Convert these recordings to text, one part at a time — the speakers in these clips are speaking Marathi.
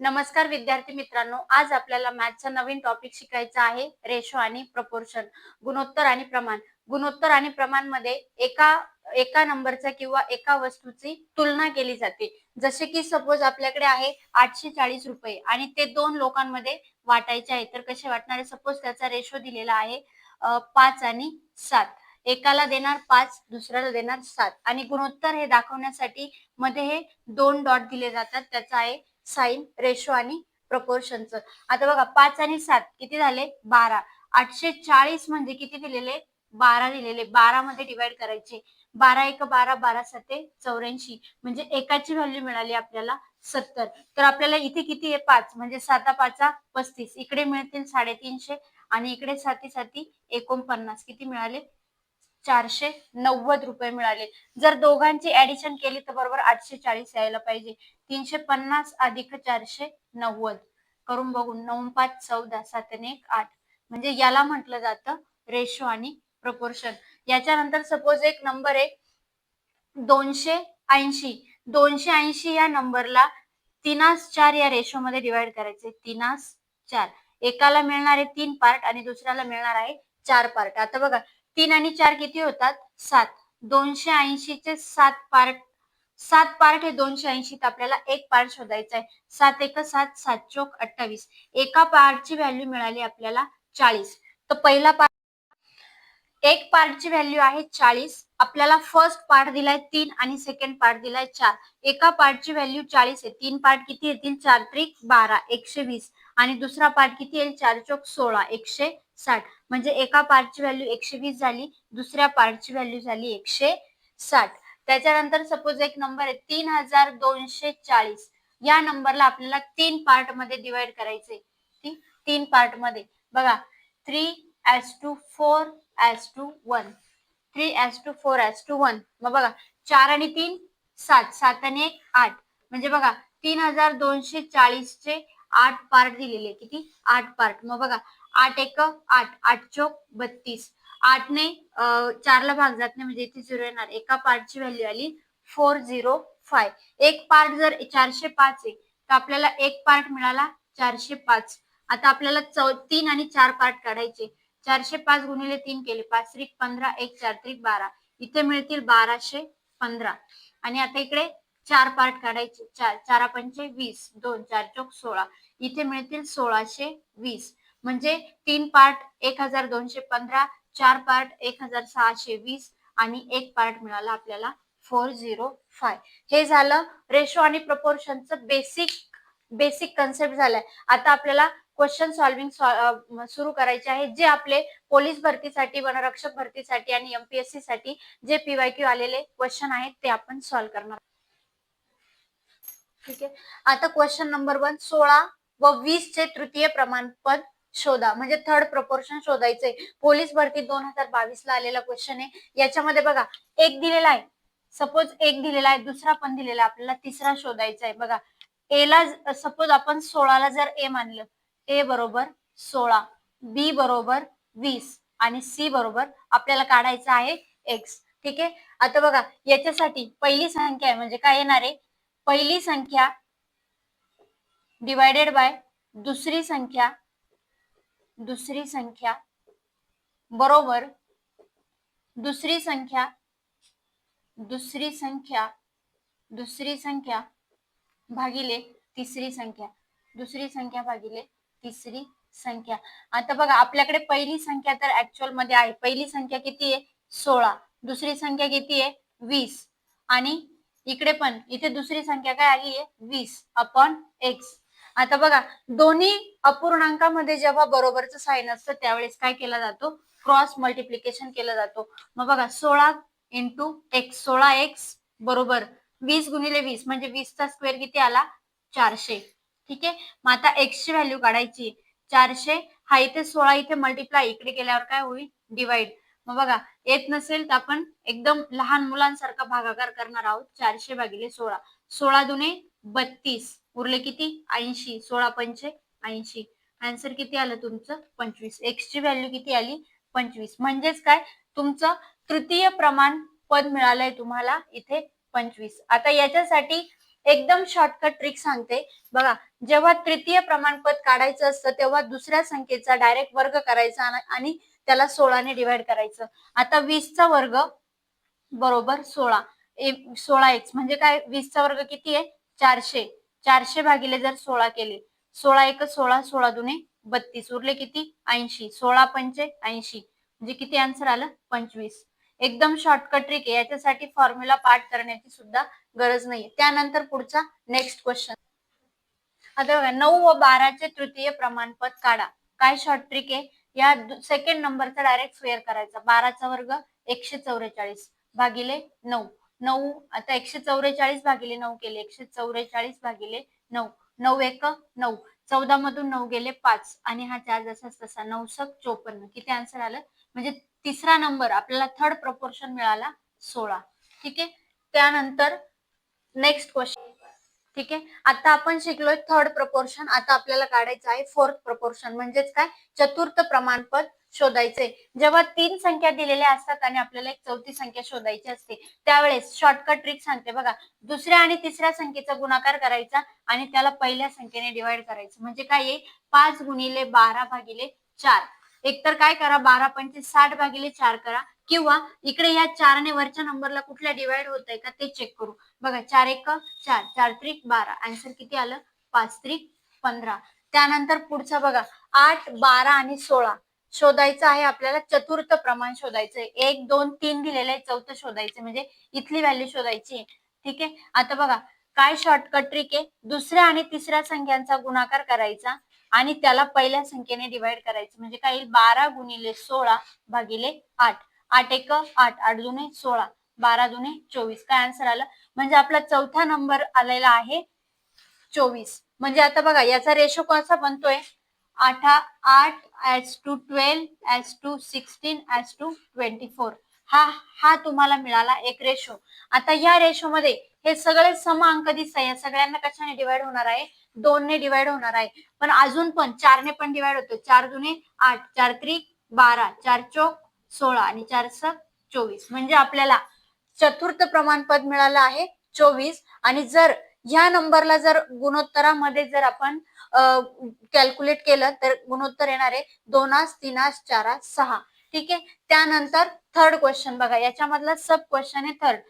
नमस्कार विद्यार्थी मित्रांनो आज आपल्याला मॅथचा नवीन टॉपिक शिकायचा आहे रेशो आणि प्रपोर्शन गुणोत्तर आणि प्रमाण. गुणोत्तर आणि प्रमाणमध्ये एका एका नंबरचा किंवा एका वस्तूची तुलना केली जाते. जसे की सपोज आपल्याकडे आहे आठशे चाळीस रुपये आणि ते दोन लोकांमध्ये वाटायचे आहे तर कसे वाटणारे? सपोज त्याचा रेशो दिलेला आहे पाच आणि सात. एकाला देणार पाच दुसऱ्याला देणार सात. आणि गुणोत्तर हे दाखवण्यासाठी मध्ये हे दोन डॉट दिले जातात त्याचा आहे साईन रेशो आणि प्रपोर्शनचं आता बघा पाच आणि सात किती झाले? बारा. आठशे चाळीस म्हणजे किती दिलेले? बारा दिलेले. बारा मध्ये डिवाइड करायचे. बारा एक बारा बारा सते चौऱ्याऐंशी. म्हणजे एकाची व्हॅल्यू मिळाली आपल्याला सत्तर. तर आपल्याला इथे किती आहे? पाच. म्हणजे साता पाचा पस्तीस. इकडे मिळतील साडेतीनशे आणि इकडे साती साती एकोणपन्नास. किती मिळाले? चारशे नव्वद रुपये मिळाले. जर दोघांची ऍडिशन केली तर बरोबर आठशे चाळीस यायला पाहिजे. तीनशे पन्नास अधिक चारशे नव्वद. करून बघून नऊ पाच चौदा सात एक आठ. म्हणजे याला म्हटलं जातं रेशो आणि प्रपोर्शन याच्यानंतर सपोज एक नंबर आहे दोनशे ऐंशी. दोनशे ऐंशी या नंबरला तिनास चार या रेशो मध्ये डिवाइड करायचे. तिनास चार. एकाला मिळणार आहे तीन पार्ट आणि दुसऱ्याला मिळणार आहे चार पार्ट आता बघा तीन आणि चार किती होतात? सात. दोनशे ऐंशी चे सात पार्ट सात पार्ट हे दोनशे ऐंशीत आपल्याला एक पार्ट शोधायचा आहे. सात एक सात सात चोक अठ्ठावीस. एका पार्टची व्हॅल्यू मिळाली आपल्याला चाळीस. तर पहिला पार्ट एक पार्टची व्हॅल्यू आहे चाळीस. आपल्याला फर्स्ट पार्ट दिलाय तीन आणि सेकंड पार्ट दिलाय चार. एका पार्टची व्हॅल्यू चाळीस आहे. तीन पार्ट किती येतील? चार त्रिक बारा. एकशे वीस. आणि दुसरा पार्ट किती येईल? चार चौक सोळा एकशे साठ. म्हणजे एका पार्टची व्हॅल्यू एकशे वीस झाली दुसऱ्या पार्टची व्हॅल्यू झाली एकशे साठ. त्याच्यानंतर सपोज एक नंबर आहे तीन हजार दोनशे चाळीस. या नंबरला आपल्याला तीन पार्टमध्ये डिवाइड करायचे. तीन पार्टमध्ये. बघा three is to four is to one three is to four is to one मग बघा चार आणि तीन सात. सात आणि एक आठ. म्हणजे बघा तीन हजार दोनशे चाळीस चे आठ पार्ट दिलेले. किती? आठ पार्ट मग बघा आठ एक आठ. आठ चोक बत्तीस. आठने चारला भाग जात नाही म्हणजे इथे झिरो येणार. एका पार्टची व्हॅल्यू आली फोर झिरो फाय एक पार्ट जर चारशे पाच आहे तर आपल्याला एक पार्ट मिळाला चारशे पाच. आता आपल्याला चौ तीन आणि चार पार्ट काढायचे. चारशे पाच गुणिले तीन केले पाच त्रिक पंधरा एक चार त्रिक बारा. इथे मिळतील बाराशे पंधरा. आणि आता इकडे चार पार्ट काढायचे. चार चारा पंचे म्हणजे वीस. दोन चार चौक सोळा. इथे मिळतील सोळाशे वीस. म्हणजे तीन पार्ट एक हजार दोनशे पंधरा चार पार्ट एक हजार सहाशे वीस आणि एक पार्ट मिळाला आपल्याला फोर झिरो फाय हे झालं रेशो आणि प्रपोर्शनचं बेसिक बेसिक कन्सेप्ट झालाय. आता आपल्याला क्वेश्चन सॉल्विंग सुरू करायचे आहे. जे आपले पोलीस भरतीसाठी वनरक्षक भरतीसाठी आणि एमपीएससी साठी जे पीवायक्यू आलेले क्वेश्चन आहेत ते आपण सॉल्व्ह करणार ठीक आहे? आता क्वेश्चन नंबर वन सोळा व वीस चे तृतीय प्रमाणपद शोधा. म्हणजे थर्ड प्रपोर्शन शोधायचंय. पोलीस भरती दोन हजार बावीस ला आलेला क्वेश्चन आहे. याच्यामध्ये बघा एक दिलेला आहे. सपोज एक दिलेला आहे दुसरा पण दिलेला आपल्याला तिसरा शोधायचा आहे. बघा ए ला सपोज आपण सोळाला जर ए मानलं ए बरोबर सोळा बी बरोबर वीस आणि सी बरोबर आपल्याला काढायचं आहे एक्स ठीक आहे? आता बघा याच्यासाठी पहिली संख्या आहे. म्हणजे काय येणार आहे? पहिली संख्या डिवायडेड बाय दुसरी संख्या दुसरी संख्या बरोबर दुसरी संख्या दुसरी संख्या दुसरी संख्या भागिले तिसरी संख्या दुसरी संख्या भागिले तिसरी संख्या. आता बघा आपल्याकडे पहिली संख्या तर ऍक्च्युअलमध्ये आहे. पहिली संख्या किती आहे? सोळा. दुसरी संख्या किती आहे? वीस. आणि इकडे पण इथे दुसरी संख्या काय आली आहे? वीस अपॉन एक्स आता बघा दोन्ही अपूर्णांकामध्ये जेव्हा बरोबरचं साईन असतं त्यावेळेस काय केला जातो? क्रॉस मल्टिप्लिकेशन केलं जातो. मग बघा सोळा इंटू एक्स सोळा एक्स बरोबर वीस गुणिले वीस म्हणजे वीसचा स्क्वेअर किती आला? चारशे. ठीक आहे? मग आता एक्स ची व्हॅल्यू काढायची. चारशे हा इथे सोळा इथे मल्टिप्लाय इकडे केल्यावर काय होईल? डिवाइड मग बघा येत नसेल तर आपण एकदम लहान मुलांसारखा भागाकार करणार आहोत. चारशे भागिले सोळा. सोळा दुने बत्तीस. उरले किती? ऐंशी. सोळा पंचे ऐंशी. आन्सर किती आलं तुमचं? पंचवीस. एक्स ची व्हॅल्यू किती आली? पंचवीस. म्हणजेच काय? तुमचं तृतीय प्रमाण पद मिळालंय तुम्हाला इथे पंचवीस. आता याच्यासाठी एकदम शॉर्टकट ट्रिक सांगते. बघा जेव्हा तृतीय प्रमाणपद काढायचं असतं तेव्हा दुसऱ्या संख्येचा डायरेक्ट वर्ग करायचा आणि- त्याला सोळाने डिवाइड करायचं. आता वीसचा वर्ग बरोबर सोळा. सोळा एक्स म्हणजे काय? वीसचा वर्ग किती आहे? चारशे. चारशे भागिले जर सोळा केले सोळा एक सोळा सोळा दुने बत्तीस. उरले किती? ऐंशी. सोळा पंचे ऐंशी. म्हणजे किती आन्सर आलं? पंचवीस. एकदम शॉर्टकट ट्रिक आहे. याच्यासाठी फॉर्म्युला पाठ करण्याची सुद्धा गरज नाही त्यानंतर पुढचा नेक्स्ट क्वेश्चन आता बघा नऊ व बाराचे तृतीय प्रमाणपद काढा. काय शॉर्ट ट्रिक आहे? या सेकंड नंबरचा डायरेक्ट स्क्वेअर करायचा. बाराचा वर्ग एकशे चौवेचाळीस भागिले नऊ. नऊ आता एकशे चौवेचाळीस भागिले नऊ केले. एकशे चौवेचाळीस भागिले नऊ. नऊ एक नऊ. चौदा मधून नऊ गेले पाच. आणि हा चार जसा तसा. नऊ सक चोपन्न. किती आन्सर आलं? म्हणजे तिसरा नंबर आपल्याला थर्ड प्रपोर्शन मिळाला सोळा. ठीक? आहे त्यानंतर नेक्स्ट क्वेश्चन ठीक? आहे आता आपण शिकलोय थर्ड प्रपोर्शन आता आपल्याला काढायचं आहे फोर्थ प्रपोर्शन म्हणजेच काय? चतुर्थ प्रमाणपद शोधायचे. जेव्हा तीन संख्या दिलेल्या असतात आणि आपल्याला एक चौथी संख्या शोधायची असते त्यावेळेस शॉर्टकट ट्रिक सांगते बघा. दुसऱ्या आणि तिसऱ्या संख्येचा गुणाकार करायचा आणि त्याला पहिल्या संख्येने डिवाइड करायचं. म्हणजे काय येईल पाच गुणिले बारा भागिले चार. एकतर काय करा बारा पंचे साठ भागिले चार करा किंवा इकडे या चारने वरच्या नंबरला कुठल्या डिवाइड होत आहे का ते चेक करू. बघा चार एक चार चार त्रिक बारा. आन्सर किती आलं? पाच त्रिक पंधरा. त्यानंतर पुढचा बघा आठ बारा आणि सोळा. शोधायचं आहे आपल्याला चतुर्थ प्रमाण शोधायचंय. एक दोन तीन दिलेलं आहे चौथं शोधायचं म्हणजे इथली व्हॅल्यू शोधायची ठीक आहे? आता बघा काय शॉर्टकट ट्रिक आहे? दुसऱ्या आणि तिसऱ्या संख्यांचा गुणाकार करायचा. आणि त्याला पहिल्या संख्येने डिवाइड करायचं. म्हणजे काय येईल? बारा गुणिले सोळा भागिले आठ. आठ एक आठ आठ जुने सोळा. बारा जुने चोवीस. काय आन्सर आलं? म्हणजे आपला चौथा नंबर आलेला आहे चोवीस. म्हणजे आता बघा याचा रेशो कसा बनतोय? आठा आठ is to twelve is to sixteen is to twenty four हा हा तुम्हाला मिळाला एक रेशो आता या रेशो मध्ये हे सगळे सम अंक दिसत आहे सगळ्यांना कशाने डिवाइड होणार आहे? दोनने डिवाइड होणार आहे. पण अजून पण चारने पण डिवाइड होतो चार जुने आठ चार त्रिक बारा चार चौक सोळा आणि चार सक चोवीस. म्हणजे आपल्याला चतुर्थ प्रमाणपद मिळालं आहे चोवीस. आणि जर ह्या नंबरला जर गुणोत्तरामध्ये जर आपण कॅल्क्युलेट केलं तर गुणोत्तर येणार आहे दोनास तीनास चारास सहा. ठीक आहे? त्यानंतर थर्ड क्वेश्चन बघा. याच्यामधला सब क्वेश्चन आहे थर्ड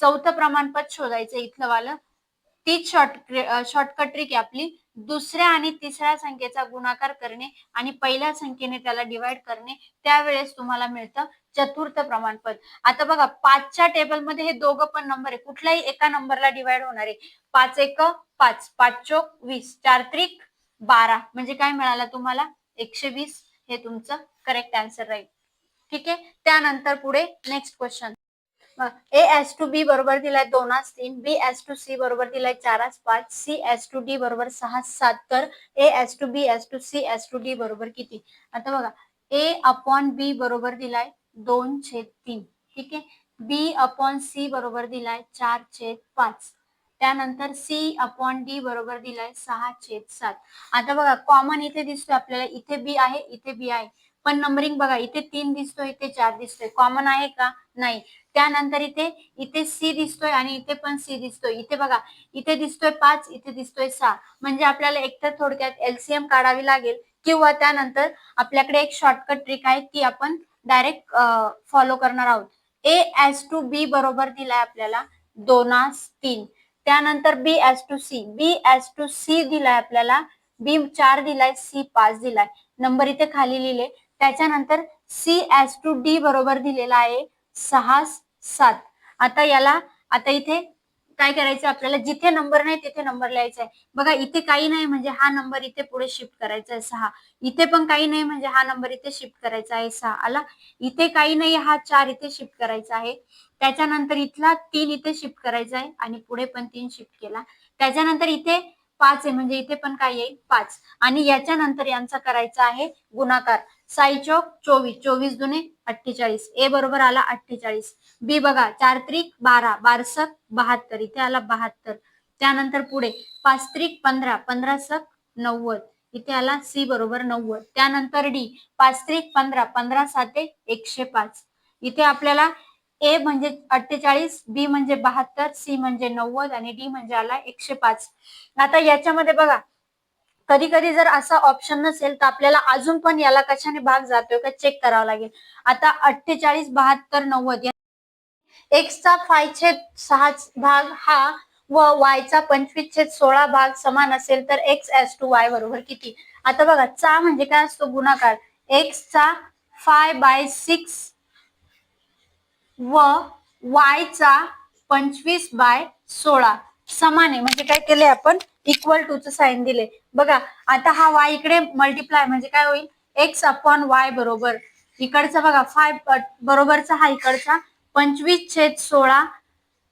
चौथं प्रमाणपद शोधायचं इथलं वालं. तीच शॉर्ट शॉर्टकट ट्रिक आहे आपली. दुसऱ्या आणि तिसऱ्या संख्येचा गुणाकार करणे आणि पहिल्या संख्येने त्याला डिवाइड करणे त्यावेळेस तुम्हाला मिळतं चतुर्थ प्रमाणपद. आता बघा पाचच्या टेबलमध्ये हे दोघं पण नंबर आहे. कुठल्याही एका नंबरला डिवाइड होणार आहे. पाच एक पाच. पाच चोक वीस. चार त्रिक बारा. म्हणजे काय मिळालं तुम्हाला? एकशे वीस. हे तुमचं करेक्ट आन्सर राहील. ठीक आहे? त्यानंतर पुढे next question A is to B बरोबर दिलाय दोनास तीन बी एस टू सी बरोबर दिलाय चारास पाच सी एस टू डी बरोबर सहा सात तर A is to B is to C is to D बरोबर किती? आता बघा ए अपॉन बी बरोबर दिलाय दोन छेद तीन ठीक आहे? बी अपॉन सी बरोबर दिलाय चार छेद पाच त्यानंतर सी अपॉन डी बरोबर दिलाय सहा छेद सात. आता बघा कॉमन इथे दिसतोय आपल्याला इथे बी आहे इथे बी आहे. पण नंबरिंग बघा इथे तीन दिसतोय इथे चार दिसतोय. कॉमन आहे का? नाही. त्यानंतर इथे इथे सी दिसतोय आणि इथे पण सी दिसतोय. इथे बघा इथे दिसतोय पाच इथे दिसतोय सहा. म्हणजे आपल्याला एकतर थोडक्यात एलसीएम काढावी लागेल किंवा त्यानंतर आपल्याकडे एक शॉर्टकट ट्रिक आहे ती आपण डायरेक्ट फॉलो करणार आहोत. ए एस टू बी बरोबर दिलाय आपल्याला दोनास तीन. त्यानंतर B is to C B is to C दिलाय आपल्याला बी चार दिलाय सी पाच दिलाय. नंबर इथे खाली लिहिले. त्याच्यानंतर सी एस टू डी बरोबर दिलेला आहे सहा सात. आता याला आता इथे काय करायचं आपल्याला? जिथे नंबर नाही तिथे नंबर लिहायचा आहे. बघा इथे काही नाही म्हणजे हा नंबर इथे पुढे शिफ्ट करायचा आहे सहा. इथे पण काही नाही म्हणजे हा नंबर इथे शिफ्ट करायचा आहे सहा. आला? इथे काही नाही हा चार इथे शिफ्ट करायचा आहे. त्याच्यानंतर इथला तीन इथे शिफ्ट करायचा आहे आणि पुढे पण तीन शिफ्ट केला. त्याच्यानंतर इथे पाच आहे म्हणजे इथे पण काय येईल पाच. आणि याच्यानंतर यांचा करायचा आहे गुणाकार. साई चौक चोवीस चोवीस जुने अठ्ठेचाळीस. ए बरोबर आला अठ्ठेचाळीस. बी बघा चार त्रिक बारा बारसक बहात्तर. इथे आला बहात्तर. त्यानंतर पुढे पाच त्रिक पंधरा पंधरा सक नव्वद. इथे आला सी बरोबर नव्वद. त्यानंतर डी पाच त्रिक पंधरा पंधरा साते एकशे पाच. इथे आपल्याला ए म्हणजे अठ्ठेचाळीस बी म्हणजे बहात्तर सी म्हणजे नव्वद आणि डी म्हणजे आला एकशे पाच. आता याच्यामध्ये बघा कधी कधी जर असा ऑप्शन नसेल तर आपल्याला अजून पण याला कशाने भाग जातोय का चेक करावा लागेल. आता अठ्ठेचाळीस बहात्तर नव्वद एक्सचा फाय छेद सहा भाग हा व वायचा पंचवीस छेद सोळा भाग समान असेल तर एक्स एस टू वाय बरोबर किती? आता बघा चा म्हणजे काय असतो? गुणाकार. एक्सचा फाय बाय सिक्स व वायचा पंचवीस बाय सोळा. समान आहे म्हणजे काय केले आपण? इक्वल टू च साइन दिले बघा आता हा वाय इकडे मल्टिप्लाय म्हणजे काय होईल? एक्स अपॉन वाय बरोबर. इकडचा बघा फाय बरोबरचा हा इकडचा. पंचवीस छेद सोळा.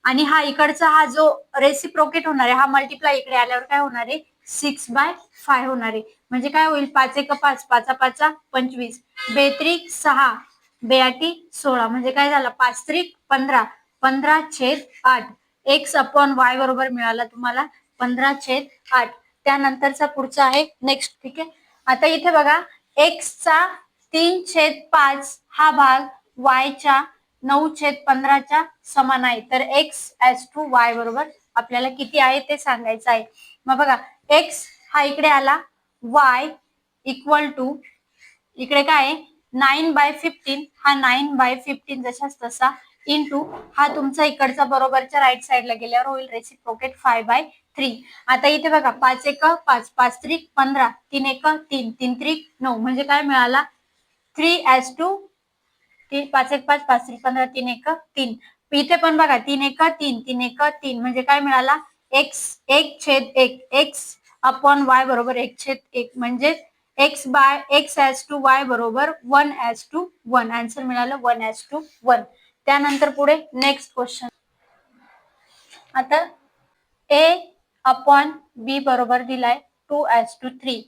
आणि हा इकडचा हा जो रेसिप्रोकेट होणार आहे हा मल्टिप्लाय इकडे आल्यावर काय होणार आहे? सिक्स बाय फाय होणार आहे. म्हणजे काय होईल? पाच एक पाच पाचा पाचा पंचवीस. बेत्रिक सहा. बेआटी सोळा म्हणजे काय झालं? पाच त्रिक पंधरा पंधरा छेद आठ. एक्स अपॉन वाय बरोबर मिळाला तुम्हाला. पंधरा छेद आठ. त्यानंतरचा पुढचा आहे नेक्स्ट ठीक आहे? आता इथे बघा एक्सचा तीन छेद पाच हा भाग वायच्या नऊ छेद पंधराच्या समान आहे. तर एक्स एस टू वाय बरोबर आपल्याला किती आहे ते सांगायचं आहे. मग बघा एक्स हा इकडे आला. वाय इक्वल टू इकडे काय आहे? नाईन बाय फिफ्टीन हा नाईन बाय फिफ्टीन जशाच तसा इंटू हा तुमचा इकडचा बरोबरच्या राईट साईडला गेल्यावर होईल रेसिप्रोकेट फाय बाय थ्री आता इथे बघा पाच एक पाच पाच त्रिक पंधरा तीन एक तीन तीन त्रिक नऊ. म्हणजे काय मिळाला? थ्री एस टू तीन पाच एक पाच पाच त्रिक पंधरा तीन एक तीन. इथे पण बघा तीन एक तीन तीन एक तीन. म्हणजे काय मिळाला? एक्स एक छेद एक एक्स अपॉन वाय बरोबर एक छेद एक. म्हणजे X by X is to Y बरोबर one is to one answer मिळालं वन एस टू वन त्यानंतर पुढे नेक्स्ट क्वेश्चन आता ए अपॉन बी बरोबर दिलाय टू एस टू थ्री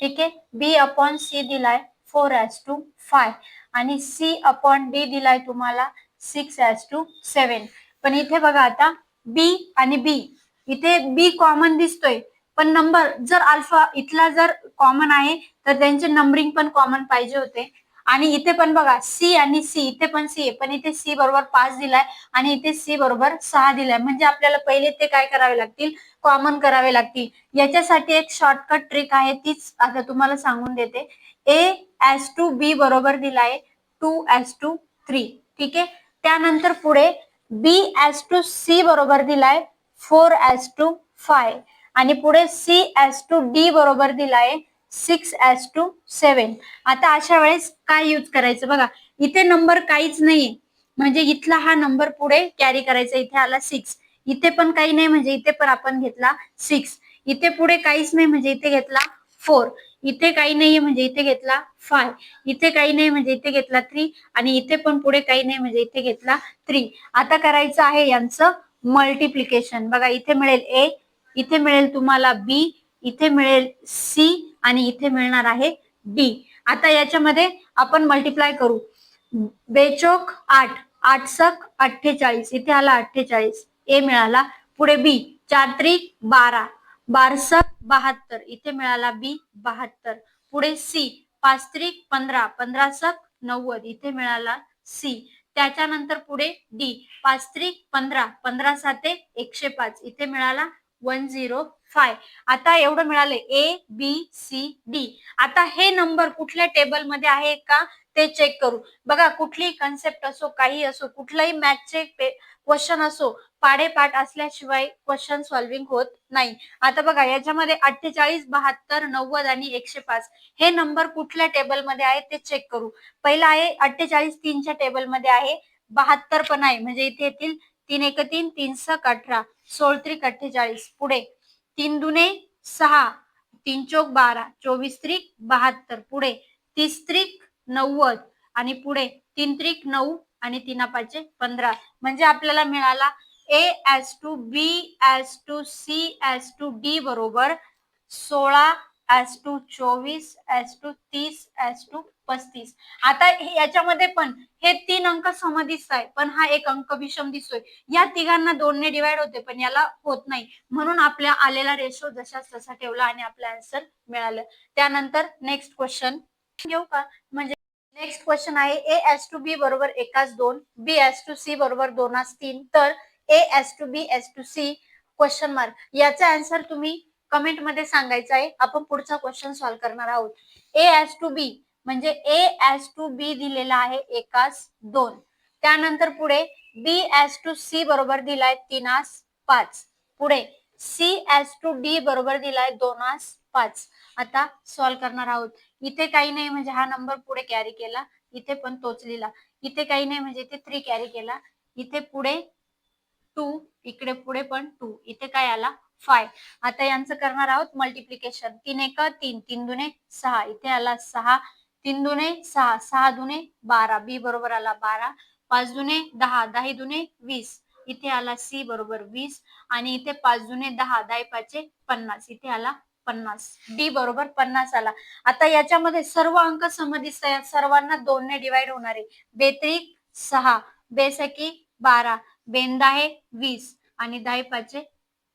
ठीक आहे? बी अपॉन सी दिलाय फोर एस टू फाय आणि सी अपॉन डी दिलाय तुम्हाला सिक्स एस टू सेवन पण इथे बघा आता बी आणि बी इथे बी कॉमन दिसतोय. पण नंबर जर अल्फा इथला जर कॉमन आहे तर त्यांचे नंबरिंग पण कॉमन पाहिजे होते. आणि इथे पण बघा सी आणि सी इथे पण सी पण इथे सी बरोबर पाच दिलाय आणि इथे सी बरोबर सहा दिलाय. म्हणजे आपल्याला पहिले ते काय करावे लागतील? कॉमन करावे लागतील. याच्यासाठी एक शॉर्टकट ट्रिक आहे तीच आता तुम्हाला सांगून देते. ए एस टू बी बरोबर दिलाय टू एस टू थ्री ठीक आहे? त्यानंतर पुढे बी एस टू सी बरोबर दिलाय फोर एस टू फाय आणि पुढे सी एस टू डी बरोबर दिलाय सिक्स एस टू सेवन आता अशा वेळेस काय यूज करायचं बघा. इथे नंबर काहीच नाहीये. म्हणजे इथला हा नंबर पुढे कॅरी करायचा. इथे आला सिक्स इथे पण काही नाही म्हणजे इथे पण आपण घेतला सिक्स इथे पुढे काहीच नाही म्हणजे इथे घेतला फोर इथे काही नाहीये म्हणजे इथे घेतला फाय इथे काही नाही म्हणजे इथे घेतला थ्री आणि इथे पण पुढे काही नाही म्हणजे इथे घेतला थ्री आता करायचं आहे यांचं मल्टिप्लिकेशन बघा इथे मिळेल ए इथे मिळेल तुम्हाला बी इथे मिळेल सी आणि इथे मिळणार आहे डी आता याच्यामध्ये आपण मल्टिप्लाय करू. बेचोक आठ आठ सक अठ्ठेचाळीस. इथे आला अठ्ठेचाळीस. ए मिळाला. पुढे बी चार त्रिक बारा. बारसक बहात्तर. इथे मिळाला बी बहात्तर. पुढे सी पाच त्रिक पंधरा. पंधरा सक नव्वद. इथे मिळाला सी त्याच्यानंतर पुढे डी पाच त्रिक पंधरा. पंधरा साते एकशे पाच. इथे मिळाला वन झिरो फाय आता एवढं मिळालं ए बी सी डी आता हे नंबर कुठल्या टेबलमध्ये आहे का ते चेक करू. बघा कुठलीही कन्सेप्ट असो काही असो कुठलाही मॅथचे क्वेश्चन असो पाडेपाठ असल्याशिवाय क्वेश्चन सॉल्व्हिंग होत नाही. आता बघा याच्यामध्ये अठ्ठेचाळीस बहात्तर नव्वद आणि एकशे पाच. हे नंबर कुठल्या टेबलमध्ये आहे ते चेक करू. पहिला आहे अठ्ठेचाळीस तीनच्या टेबलमध्ये आहे. बहात्तर पण आहे. म्हणजे इथे येतील तीन एक तीन तीन सक अठरा सोळ त्रिक अठ्ठेचाळीस. पुढे तीन दुने सहा तीन चौक बारा चोवीस त्रिक बहात्तर. पुढे तीस त्रिक नव्वद आणि पुढे तीन त्रिक नऊ आणि तीन पाचशे पंधरा. म्हणजे आपल्याला मिळाला A is to B is to C is to D बरोबर सोळा एस टू चोवीस एस टू तीस एस टू पस्तीस. आता याच्यामध्ये पण हे तीन अंक सम दिसत आहे पण हा एक अंक विषम दिसतोय. या तिघांना दोनने डिवाइड होते पण याला होत नाही. म्हणून आपल्या आलेला रेशो जशाच तसा ठेवला आणि आपला आन्सर मिळालं. त्यानंतर नेक्स्ट क्वेश्चन घेऊ का? म्हणजे नेक्स्ट क्वेश्चन आहे ए एस टू बी बरोबर एकाच दोन बी एस टू सी बरोबर दोनास तीन. तर A is to B is to C question mark याचा आन्सर तुम्ही कमेंटमध्ये सांगायचा आहे. आपण पुढचा क्वेश्चन सॉल्व्ह करणार आहोत. ए एस टू बी म्हणजे ए एस टू बी दिलेला आहे एकास दोन. त्यानंतर पुढे बी एस टू सी बरोबर दिलाय तीनास पाच. पुढे सी एस टू डी बरोबर दिलाय दोनास पाच. आता सॉल्व्ह करणार आहोत. इथे काही नाही म्हणजे हा नंबर पुढे कॅरी केला. इथे पण तोच लिहिला. इथे काही नाही म्हणजे इथे थ्री कॅरी केला. इथे पुढे टू इकडे पुढे पण टू इथे काय आला? फाय आता यांचं करणार आहोत मल्टिप्लिकेशन तीन एक तीन. तीन दुने सहा. इथे आला सहा. तीन दुने सहा सहा दुने बारा बी बरोबर आला बारा पाच दुने दहा दहा दुने वीस. इथे आला सी बरोबर वीस आणि इथे पाच दुने दहा दहा पाचे पन्नास. इथे आला पन्नास. डी बरोबर पन्नास आला. आता याच्यामध्ये सर्व अंक समदिस्त सर्वांना दोनने डिवाइड होणार आहे. बेत्रिक सहा बेसकी बारा बेंदा आहे वीस आणि दहा पाचे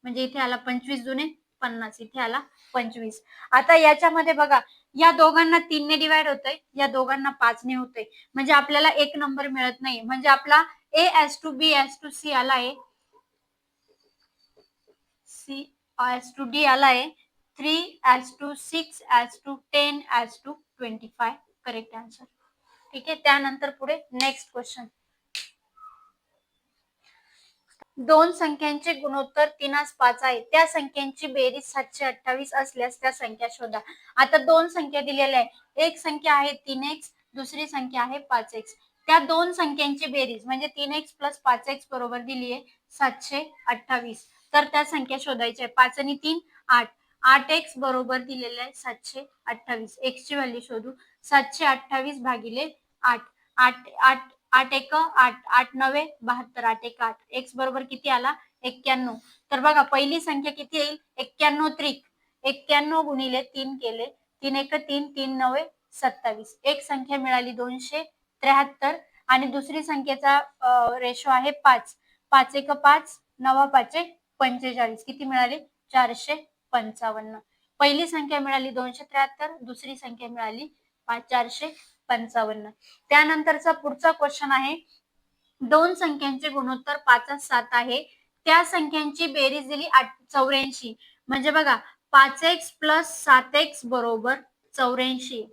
म्हणजे इथे आला पंचवीस जुने पन्नास. इथे आला पंचवीस. आता याच्यामध्ये बघा या दोघांना तीनने डिवाइड होतंय या दोघांना पाचने होतंय. म्हणजे आपल्याला एक नंबर मिळत नाही. म्हणजे आपला A is to B is to C आला आहे. सी एस टू डी आला आहे. Three is to six is to ten is to twenty five correct answer ठीक आहे? त्यानंतर पुढे नेक्स्ट क्वेश्चन दोन संख्यांचे गुणोत्तर तीनास पाच आहे. त्या संख्यांची बेरीज सातशे अठ्ठावीस असल्यास त्या संख्या शोधा. आता दोन संख्या दिलेल्या आहे एक संख्या आहे तीन एक्स दुसरी संख्या आहे पाच एक्स त्या दोन संख्यांची बेरीज म्हणजे तीन एक्स प्लस पाच एक्स बरोबर दिली आहे सातशे अठ्ठावीस. तर त्या संख्या शोधायच्या आहे पाच आणि तीन आठ. आठ एक्स बरोबर दिलेलं आहे सातशे अठ्ठावीस. एक्सची व्हॅल्यू शोधू. सातशे अठ्ठावीस भागिले आठ. आठ आठ आठ एक आठ आठ नवे बहात्तर आठ एक आठ. एक्स बरोबर किती आला? एक्क्याण्णव. तर बघा पहिली संख्या किती येईल? एक्क्याण्णव त्रिक. एक्क्याण्णव गुणिले तीन केले. तीन एक तीन तीन नवे सत्तावीस. एक संख्या मिळाली दोनशे त्र्याहत्तर. आणि दुसरी संख्येचा रेशो आहे पाच. पाच एक पाच. नवा पाचे पंचेचाळीस. किती मिळाली? चारशे पंचावन्न. पहिली संख्या मिळाली दोनशे त्र्याहत्तर. दुसरी संख्या मिळाली पाच चारशे पंचावन्न. त्यानंतरचा पुढचा क्वेश्चन आहे दोन संख्यांचे गुणोत्तर पाच सात आहे. त्या संख्यांची बेरीज दिली चौऱ्याऐंशी. म्हणजे बघा पाच एक्स प्लस सात एक्स बरोबर चौऱ्याऐंशी.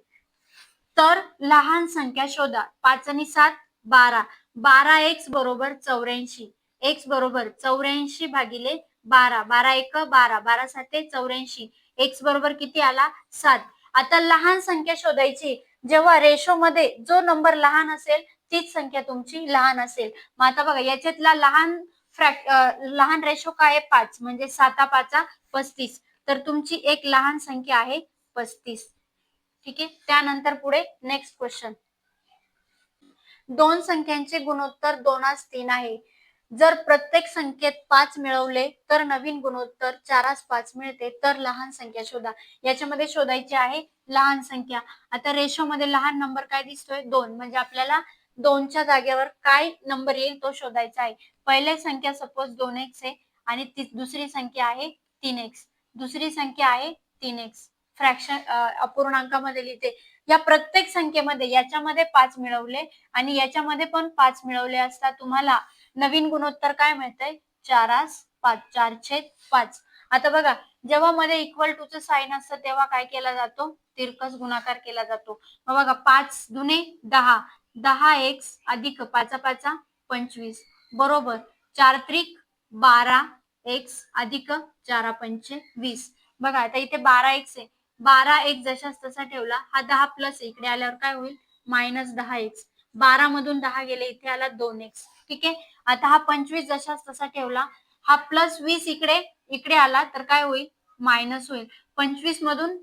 तर लहान संख्या शोधा. पाच आणि सात बारा. बारा एक्स बरोबर चौऱ्याऐंशी. एक्स बरोबर चौऱ्याऐंशी भागिले बारा. बारा एक बारा. बारा सात चौऱ्याऐंशी. एक्स बरोबर किती आला? सात. आता लहान संख्या शोधायची. जेव्हा रेशोमध्ये जो नंबर लहान असेल तीच संख्या तुमची लहान असेल. मग आता बघा याच्यातला लहान फ्रॅक्ट लहान रेशो काय आहे? पाच म्हणजे साता पाचा पस्तीस. तर तुमची एक लहान संख्या आहे पस्तीस. ठीक आहे? त्यानंतर पुढे नेक्स्ट क्वेश्चन दोन संख्यांचे गुणोत्तर दोनास तीन आहे. जर प्रत्येक संख्येत पाच मिळवले तर नवीन गुणोत्तर चारास पाच मिळते. तर लहान संख्या शोधा. याच्यामध्ये शोधायची आहे लहान संख्या. आता रेशो मध्ये लहान नंबर काय दिसतोय? दोन. म्हणजे आपल्याला दोनच्या जागेवर काय नंबर येईल तो शोधायचा आहे. पहिली संख्या सपोज दोन एक्स आहे आणि ती दुसरी संख्या आहे तीन एक्स दुसरी संख्या आहे तीन एक्स फ्रॅक्शन अपूर्णांकामध्ये लिहिते. या प्रत्येक संख्येमध्ये याच्यामध्ये पाच मिळवले आणि याच्यामध्ये पण पाच मिळवले असता तुम्हाला नवीन गुणोत्तर काय मिळतंय? चारास पाच चारशे पाच. आता बघा जेव्हा मध्ये इक्वल टू च साईन असतं तेव्हा काय केला जातो? तिरकस गुणाकार केला जातो. मग बघा पाच दुने दहा. दहा एक्स अधिक पाचा पाचा पंचवीस. बरोबर. चार त्रिक बारा एक्स अधिक चारा पंचे वीस. बघा आता इथे बारा एक्स आहे. बारा एक जशाच तसा ठेवला हा दहा प्लस इकडे आल्यावर काय होईल? मायनस दहा एक्स बारा मधून दहा गेले इथे आला दोन एक्स ठीक आहे? आता हा पंचवीस जशाच तसा ठेवला. हा प्लस वीस इकडे इकडे आला तर काय होईल? मायनस होईल. पंचवीस मधून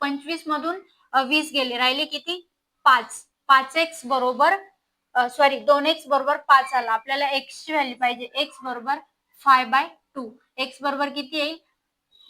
पंचवीस मधून वीस गेले. राहिले किती? पाच. पाच एक्स बरोबर सॉरी दोन एक्स बरोबर पाच आला. आपल्याला एक्स ची व्हॅल्यू पाहिजे. एक्स बरोबर फाय बाय टू एक्स बरोबर किती येईल?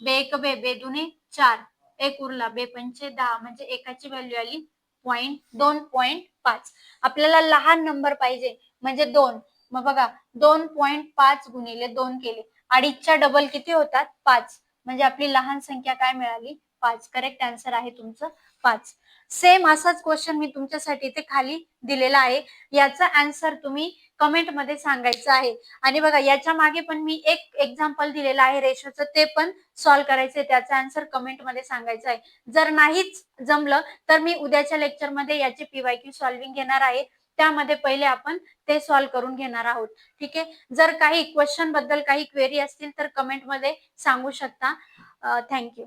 बे एक बे बे दुने चार. एक उरला. बे पंचे दहा. म्हणजे एकाची व्हॅल्यू आली पॉइंट दोन पॉइंट पाच. आपल्याला लहान नंबर पाहिजे. म्हणजे दोन. मग बघा दोन पॉईंट पाच गुणिले दोन केले. अडीचच्या डबल किती होतात? पाच. म्हणजे आपली लहान संख्या काय मिळाली? पाच. करेक्ट आन्सर आहे तुमचं पाच. सेम असाच क्वेश्चन मी तुमच्यासाठी इथे खाली दिलेला आहे. याचा आन्सर तुम्ही कमेंटमध्ये सांगायचं आहे. आणि बघा याच्या मागे पण मी एक एक्झाम्पल दिलेलं आहे रेशोचं. ते पण सॉल्व्ह करायचंय. त्याचा आन्सर कमेंटमध्ये सांगायचं आहे. जर नाहीच जमलं तर मी उद्याच्या लेक्चरमध्ये याचे पीवायक्यू सॉल्विंग घेणार आहे. त्यामध्ये पहिले आपण ते सॉल्व्ह करून घेणार आहोत. ठीक आहे? जर काही क्वेश्चनबद्दल काही क्वेरी असतील तर कमेंटमध्ये सांगू शकता. थँक्यू